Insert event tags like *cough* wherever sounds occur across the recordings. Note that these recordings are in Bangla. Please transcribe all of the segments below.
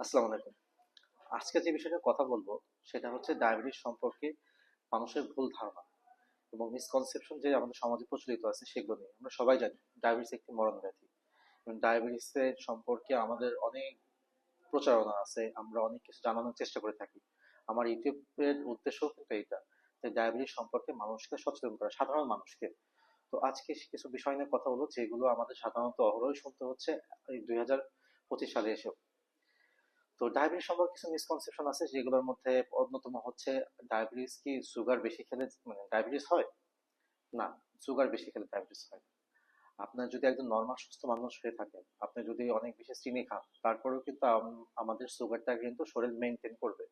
আসসালামু আলাইকুম। আজকে যে বিষয়টা কথা বলব, সেটা হচ্ছে ডায়াবেটিস সম্পর্কে মানুষের ভুল ধারণা এবং মিসকনসেপশন যে আমাদের সমাজে প্রচলিত আছে সেগুলো নিয়ে। আমরা সবাই জানি ডায়াবেটিস একটি মরণ ব্যাধি। এবং ডায়াবেটিসের সম্পর্কে আমাদের অনেক প্রচারণা আছে, আমরা অনেক কিছু জানানোর চেষ্টা করে থাকি। আমার ইউটিউবের উদ্দেশ্য কিন্তু এইটা যে ডায়াবেটিস সম্পর্কে মানুষকে সচেতন করা, সাধারণ মানুষকে। তো আজকে কিছু বিষয় নিয়ে কথা বলব, যেগুলো আমাদের সাধারণত অহরহই শুনতে হচ্ছে। দুই হাজার পঁচিশ সালে এসেও তো ডায়াবেটিস সম্পর্কে কিছু মিসকনসেপশন আছে যেগুলোর মধ্যে অন্যতম হচ্ছে ডায়াবেটিস কি সুগার বেশি খেলে মানে ডায়াবেটিস হয়? না সুগার বেশি খেলে ডায়াবেটিস হয় আপনার যদি একজন নর্মাল সুস্থ মানুষ হয়ে থাকেন, আপনি যদি অনেক বেশি চিনি খান, তারপরেও কিন্তু আমাদের সুগারটা কিন্তু শরীর মেনটেন করবে।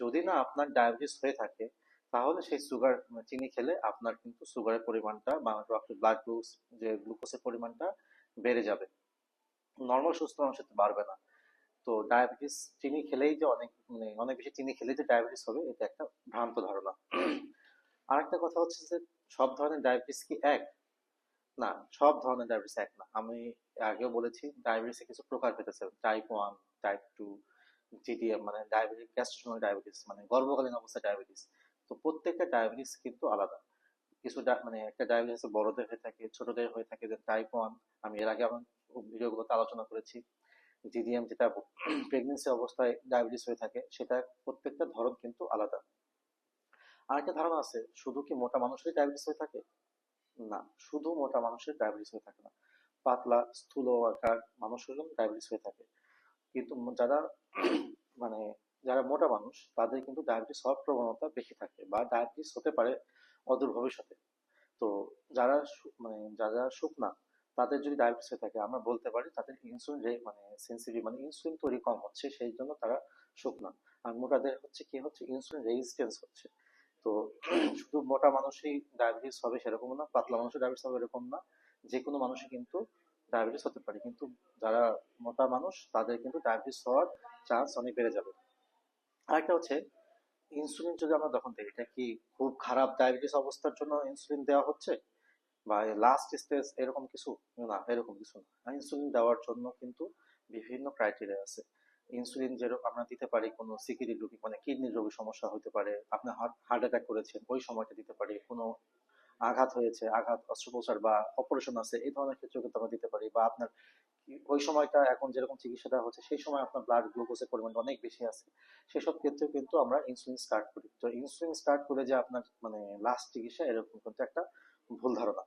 যদি না আপনার ডায়াবেটিস হয়ে থাকে, তাহলে সেই সুগার চিনি খেলে আপনার কিন্তু সুগারের পরিমাণটা বা ব্লাড গ্লুকোজ যে গ্লুকোজের পরিমাণটা বেড়ে যাবে। নর্মাল সুস্থ মানুষের বাড়বে না। তো ডায়াবেটিস চিনি খেলেই যে অনেক মানে অনেক বেশি চিনি খেলেই যে ডায়াবেটিস হবে, এটা একটা ভ্রান্ত ধারণা। আরেকটা কথা হচ্ছে যে সব ধরনের ডায়াবেটিস কি এক? না, সব ধরনের ডায়াবেটিস এক না। আমি আগেও বলেছি, ডায়াবেটিসে কিছু প্রকার পেতেছে type one type two GDM মানে ডায়াবেটিস গ্যাস্ট্রোসোমাল ডায়াবেটিস মানে গর্ভকালীন অবস্থা ডায়াবেটিস। তো প্রত্যেকটা ডায়াবেটিস কিন্তু আলাদা। কিছু মানে একটা ডায়াবেটিস বড়দের হয়ে থাকে, ছোটদের হয়ে থাকে, যে টাইপ ওয়ান আমি এর আগে আমার ভিডিওগুলোতে আলোচনা করেছি। জিডিএম যেটা *clears throat* প্রেগনেন্সি অবস্থায় ডায়াবেটিস হয়ে থাকে সেটা প্রত্যেকটা ধরন কিন্তু আলাদা। আরেকটা ধারণা আছে, শুধু কি মোটা মানুষেরই ডায়াবেটিস হয়ে থাকে? না, শুধু মোটা মানুষের ডায়াবেটিস হয়ে থাকে না। পাতলা, স্থূল আকার মানুষেরও ডায়াবেটিস হয়ে থাকে। কিন্তু যারা *clears throat* মানে যারা মোটা মানুষ, তাদের কিন্তু ডায়াবেটিস হওয়ার প্রবণতা বেশি থাকে বা ডায়াবেটিস হতে পারে অদূর ভবিষ্যতে। তো যারা মানে যারা শুকনা তাদের যদি ডায়াবেটিস হয়ে থাকে, আমরা বলতে পারি তাদের ইনসুলিন মানে সেন্সিটিভ মানে ইনসুলিন তৈরি কম হচ্ছে, সেই জন্য তারা শুকনা। আর মোটাদের হচ্ছে কি হচ্ছে? ইনসুলিন রেজিস্ট্যান্স হচ্ছে। তো শুধু মোটা মানুষই ডায়াবেটিস হবে সেরকম না, পাতলা মানুষের ডায়াবেটিস হবে এরকম না যে কোনো মানুষই কিন্তু ডায়াবেটিস হতে পারে। কিন্তু যারা মোটা মানুষ, তাদের কিন্তু ডায়াবেটিস হওয়ার চান্স অনেক বেড়ে যাবে। আরেকটা হচ্ছে ইনসুলিন যদি আমরা তখন দেখি, এটা কি খুব খারাপ ডায়াবেটিস অবস্থার জন্য ইনসুলিন দেওয়া হচ্ছে? বা লাস্ট স্টেজ এরকম কিছু, না, এরকম কিছু না। ইনসুলিন দেওয়ার জন্য কিন্তু বিভিন্ন ক্রাইটেরিয়া আছে। ইনসুলিন যেরকম আমরা দিতে পারি কোনো সিকিডি রোগী মানে কিডনি রোগীর সমস্যা হতে পারে, আপনি হার্ট অ্যাটাক করেছেন, ওই সময়টা দিতে পারি। কোনো আঘাত হয়েছে, আঘাত, অস্ত্রোপচার বা অপারেশন আছে, এই ধরনের ক্ষেত্রে কিন্তু আমরা দিতে পারি। বা আপনার ওই সময়টা এখন যেরকম চিকিৎসাটা হচ্ছে, সেই সময় আপনার ব্লাড গ্লুকোজের পরিমাণ অনেক বেশি আছে। সেসব ক্ষেত্রে কিন্তু আমরা ইনসুলিন স্টার্ট করি। তো ইনসুলিন স্টার্ট করে যে আপনার মানে লাস্ট চিকিৎসা, এরকম কিন্তু একটা ভুল ধারণা।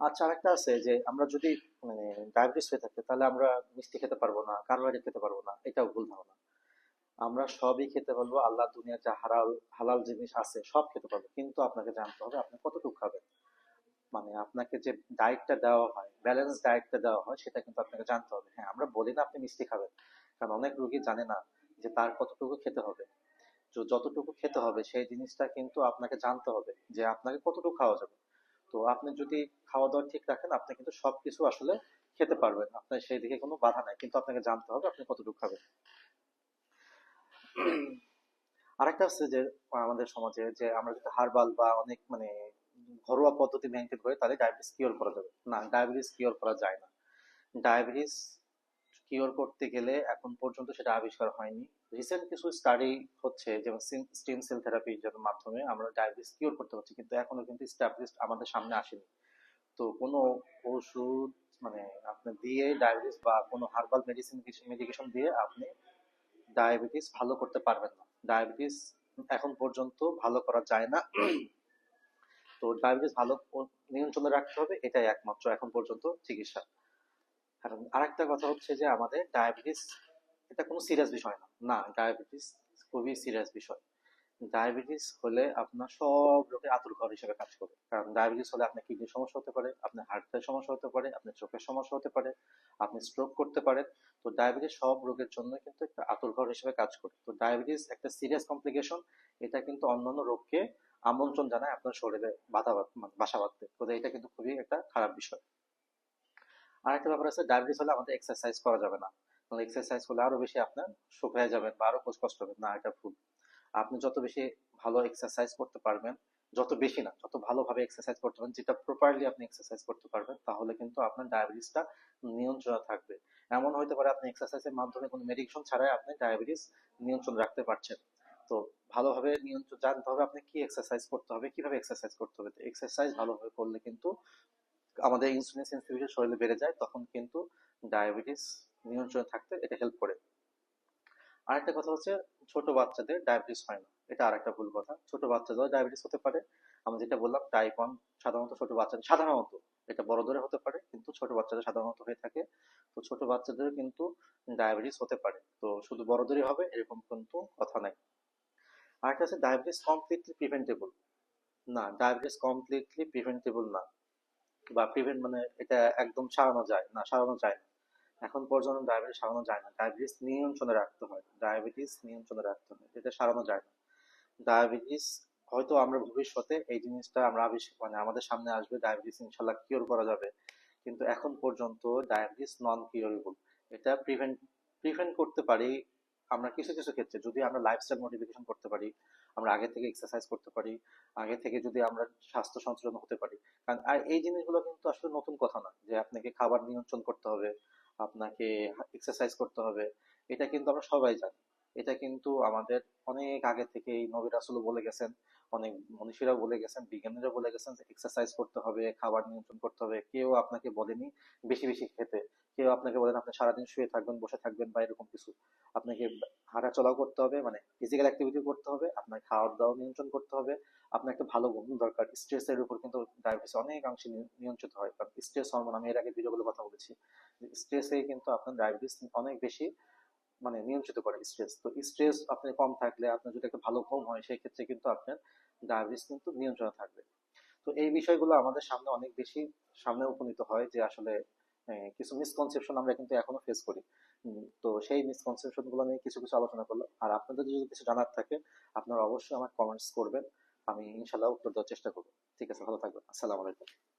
আচ্ছা আরেকটা আছে যে আমরা যদি মানে ডায়াবেটিস হয়ে থাকে তাহলে আমরা মিষ্টি খেতে পারব না কার্বোহাইড্রেট খেতে পারব না, এটাও ভুল ধারণা। আমরা সবই খেতে পারব, আল্লাহ দুনিয়ার যা হালাল হালাল জিনিস আছে, সব খেতে পারব, কিন্তু আপনাকে জানতে হবে আপনি কতটুকু খাবেন। মানে আপনাকে যে ডায়েটটা দেওয়া হয় ব্যালেন্স ডায়েটটা দেওয়া হয়, সেটা কিন্তু আপনাকে জানতে হবে। হ্যাঁ আমরা বলি না আপনি মিষ্টি খাবেন, কারণ অনেক রুগী জানে না যে তার কতটুকু খেতে হবে। যতটুকু খেতে হবে সেই জিনিসটা কিন্তু আপনাকে জানতে হবে যে আপনাকে কতটুকু খাওয়া যাবে। তো আপনি যদি খাওয়া দাওয়া ঠিক রাখেন, আপনি কিন্তু সবকিছু আসলে খেতে পারবেন। আপনার সেই দিকে কোনো বাধা নাই, কিন্তু আপনাকে জানতে হবে আপনি কতটুকু খাবেন। আরেকটা হচ্ছে যে, আমাদের সমাজে যে আমরা যদি হার্বাল বা অনেক মানে ঘরোয়া পদ্ধতি মেনটেন করে, তাহলে ডায়াবেটিস কিওর করা যাবে। না ডায়াবেটিস কিওর করা যায় না। ডায়াবেটিস কিওর করতে গেলে এখন পর্যন্ত সেটা আবিষ্কার হয়নি। রিসেন্ট কিছু স্টাডি হচ্ছে যেমন স্টিম সেল থেরাপির মাধ্যমে আমরা ডায়াবেটিস কিওর করতে পারছি, কিন্তু এখনও কিন্তু স্ট্যাবলিশড আমাদের সামনে আসেনি। তো কোনো ওষুধ মানে আপনি দিয়ে ডায়াবেটিস বা কোনো হার্বাল মেডিসিন মেডিকেশন দিয়ে আপনি ডায়াবেটিস ভালো করতে পারবেন না। ডায়াবেটিস এখন পর্যন্ত ভালো করা যায় না। তো ডায়াবেটিস ভালো নিয়ন্ত্রণে রাখতে হবে, এটাই একমাত্র এখন পর্যন্ত চিকিৎসা। আর আরেকটা কথা হচ্ছে যে আমাদের ডায়াবেটিস এটা কোনো সিরিয়াস বিষয় না। না ডায়াবেটিস খুবই সিরিয়াস বিষয়। ডায়াবেটিস হলে আপনার সব রোগে আতুর ঘর হিসেবে কাজ করবে কারণ ডায়াবেটিস হলে আপনার কিডনির সমস্যা হতে পারে, আপনার হার্টের সমস্যা হতে পারে, আপনার চোখের সমস্যা হতে পারে, আপনি স্ট্রোক করতে পারেন। তো ডায়াবেটিস সব রোগের জন্য কিন্তু একটা আতুর ঘর হিসেবে কাজ করে। তো ডায়াবেটিস একটা সিরিয়াস কমপ্লিকেশন এটা কিন্তু অন্যান্য রোগকে আমন্ত্রণ জানায় আপনার শরীরে বাধা বাসা বাঁধতে। তো এটা কিন্তু খুবই একটা খারাপ বিষয়। আর একটা ব্যাপার আছে ডায়াবেটিস হলে আমাদের এক্সারসাইজ করা যাবে না। এক্সারসাইজ করলে আরও বেশি আপনার শুকিয়ে যাবেন বা আরও কষ্ট হবে। না, এটা ভুল। আপনি যত বেশি ভালো এক্সারসাইজ করতে পারবেন, যত বেশি না, যত ভালোভাবে এক্সারসাইজ করতে পারেন যেটা প্রপারলি আপনি এক্সারসাইজ করতে পারবেন, তাহলে কিন্তু আপনার ডায়াবেটিসটা নিয়ন্ত্রণে থাকবে। এমন হতে পারে আপনি এক্সারসাইজের মাধ্যমে কোনো মেডিকেশন ছাড়াই আপনি ডায়াবেটিস নিয়ন্ত্রণ রাখতে পারছেন। তো ভালোভাবে নিয়ন্ত্রণ, জানতে হবে আপনি কি এক্সারসাইজ করতে হবে, কীভাবে এক্সারসাইজ করতে হবে। এক্সারসাইজ ভালোভাবে করলে কিন্তু আমাদের ইনসুলিন সেন্সিটিভিটি শরীরে বেড়ে যায়, তখন কিন্তু ডায়াবেটিস নিয়ন্ত্রণে থাকতে এটা হেল্প করে। আরেকটা কথা হচ্ছে, ছোট বাচ্চাদের ডায়াবেটিস হয় না। এটা আরেকটা ভুল কথা। ছোট বাচ্চাদের ডায়াবেটিস হতে পারে। আমি যেটা বললাম টাইপ ওয়ান সাধারণত ছোট বাচ্চাদের সাধারণত এটা বড়দের হতে পারে, কিন্তু ছোট বাচ্চাদের সাধারণত হয়ে থাকে। তো ছোট বাচ্চাদের কিন্তু ডায়াবেটিস হতে পারে। তো শুধু বড় বড়দেরই হবে, এরকম কিন্তু কথা নাই। আরেকটা আছে ডায়াবেটিস কমপ্লিটলি প্রিভেন্টেবল না ডায়াবেটিস কমপ্লিটলি প্রিভেন্টেবল না। বা প্রিভেন্ট মানে এটা একদম সারানো যায় না, সারানো যায় না। এখন পর্যন্ত ডায়াবেটিস সারানো যায় না। ডায়াবেটিস নিয়ন্ত্রণে রাখতে হয়। ডায়াবেটিস নিয়ন্ত্রণে রাখতে হয়। এটা সারানো যায় না। ডায়াবেটিস হয়তো আমরা ভবিষ্যতে এই জিনিসটা আমরা আবিষ্কার মানে আমাদের সামনে আসবে ডায়াবেটিস ইনশাল্লাহ কিওর করা যাবে। কিন্তু এখন পর্যন্ত ডায়াবেটিস নন কিওরেবল এটা প্রিভেন্ট প্রিভেন্ট করতে পারি আমরা কিছু কিছু ক্ষেত্রে যদি আমরা লাইফস্টাইল মডিফিকেশন করতে পারি, আমরা আগে থেকে এক্সারসাইজ করতে পারি, আগে থেকে যদি আমরা স্বাস্থ্য সঞ্চালন হতে পারি, কারণ আর এই জিনিসগুলো কিন্তু আসলে নতুন কথা না, যে আপনাকে খাবার নিয়ন্ত্রণ করতে হবে, আপনাকে এক্সারসাইজ করতে হবে, এটা কিন্তু আমরা সবাই জানি। এটা কিন্তু আমাদের অনেক আগে থেকে এই নবী রাসুল বলে গেছেন, অনেক মনীষীরা বলে গেছেন, বিজ্ঞানীরা বলে গেছেন যে এক্সারসাইজ করতে হবে, খাবার নিয়ন্ত্রণ করতে হবে। কেউ আপনাকে বলেনি বেশি বেশি খেতে। কেউ আপনাকে বলেন আপনি সারাদিন শুয়ে থাকবেন, বসে থাকবেন বা এরকম কিছু। আপনাকে হাঁটা চলাও করতে হবে মানে ফিজিক্যাল অ্যাক্টিভিটি করতে হবে, আপনার খাওয়া দাওয়া নিয়ন্ত্রণ করতে হবে। আপনার একটা ভালো ঘুম দরকার স্ট্রেসের উপর কিন্তু ডায়াবেটিস অনেকাংশে নিয়ন্ত্রিত হয়। কারণ স্ট্রেস হরমোন আমি এর আগে ভিডিওগুলো কথা বলেছি স্ট্রেসে কিন্তু আপনার ডায়াবেটিস অনেক বেশি মানে নিয়ন্ত্রিত করে স্ট্রেস তো স্ট্রেস আপনি কম থাকলে আপনার যদি একটা ভালো ঘুম হয় সেই ক্ষেত্রে কিন্তু আপনার ডায়াবেটিস কিন্তু নিয়ন্ত্রণে থাকবে। তো এই বিষয়গুলো আমাদের সামনে অনেক বেশি সামনে উপনীত হয় যে আসলে কিছু মিসকনসেপশন আমরা কিন্তু এখনও ফেস করি। তো সেই মিসকনসেপশনগুলো নিয়ে কিছু কিছু আলোচনা করলাম। আর আপনাদের যদি কিছু জানার থাকে, আপনারা অবশ্যই আমার কমেন্টস করবেন। আমি ইনশাল্লাহ উত্তর দেওয়ার চেষ্টা করব। ঠিক আছে, ভালো থাকবেন। আসসালামু আলাইকুম।